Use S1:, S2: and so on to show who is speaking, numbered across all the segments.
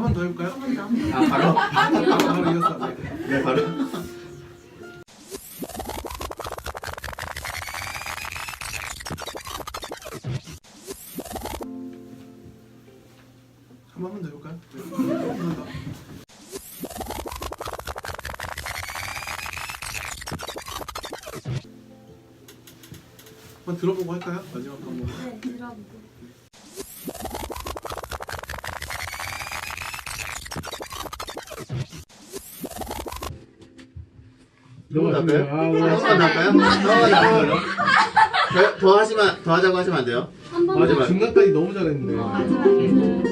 S1: 번 더 해볼까요?
S2: 한번 더.
S3: 아 바로?
S1: 바로 바로 이어서. 네.
S3: 네 바로.
S1: 한 번만 더 해볼까요? 네. 한번 더. 한번 들어보고 할까요? 마지막 한 번.
S2: 네, 들어보고.
S1: 아,
S3: 너무 나까요? 너무 나까요? 더, 더 하시면 더 하자고 하시면 안 돼요?
S2: 한.
S1: 맞아. 중간까지 너무 잘했는데.
S2: 마지막에는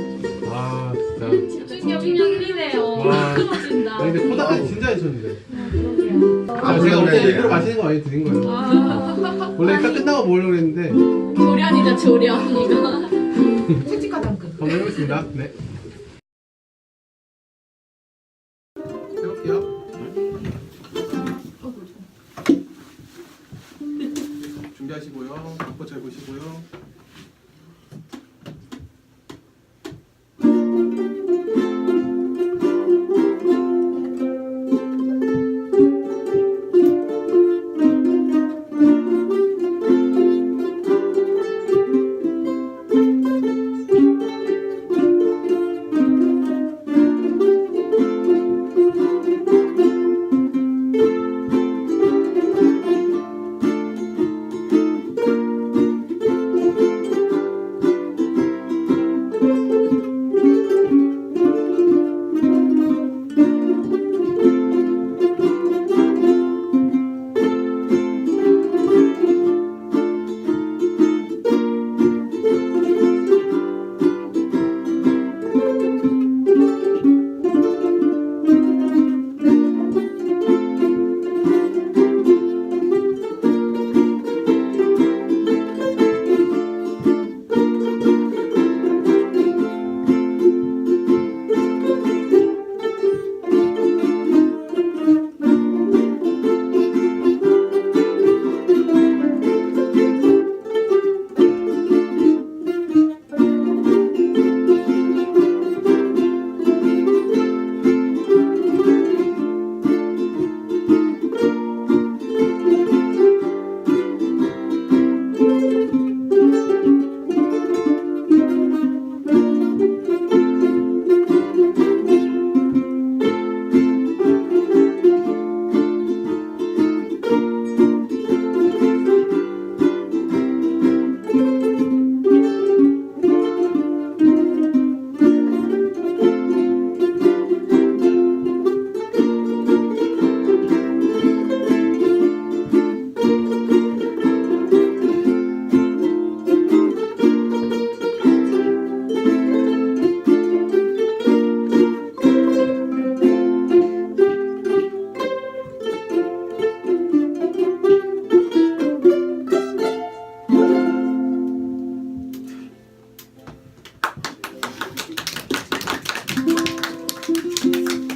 S1: 아, 진짜.
S2: 집중력이 1위네요.
S1: 와. 아, 근데 코다까지 진짜.
S2: 그러게요.
S1: 아,
S3: 아,
S1: 제가 원래. 일부러 맛있는 거 많이 드린 거예요.
S2: 아,
S1: 원래 딱 끝나고 먹으려고 했는데.
S2: 조련이다, 조련, 이거.
S4: 솔직한 당근.
S1: 한번 해보겠습니다. 네. 준비하시고요. 각보 잘 보시고요.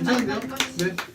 S1: 괜찮은데요? 네.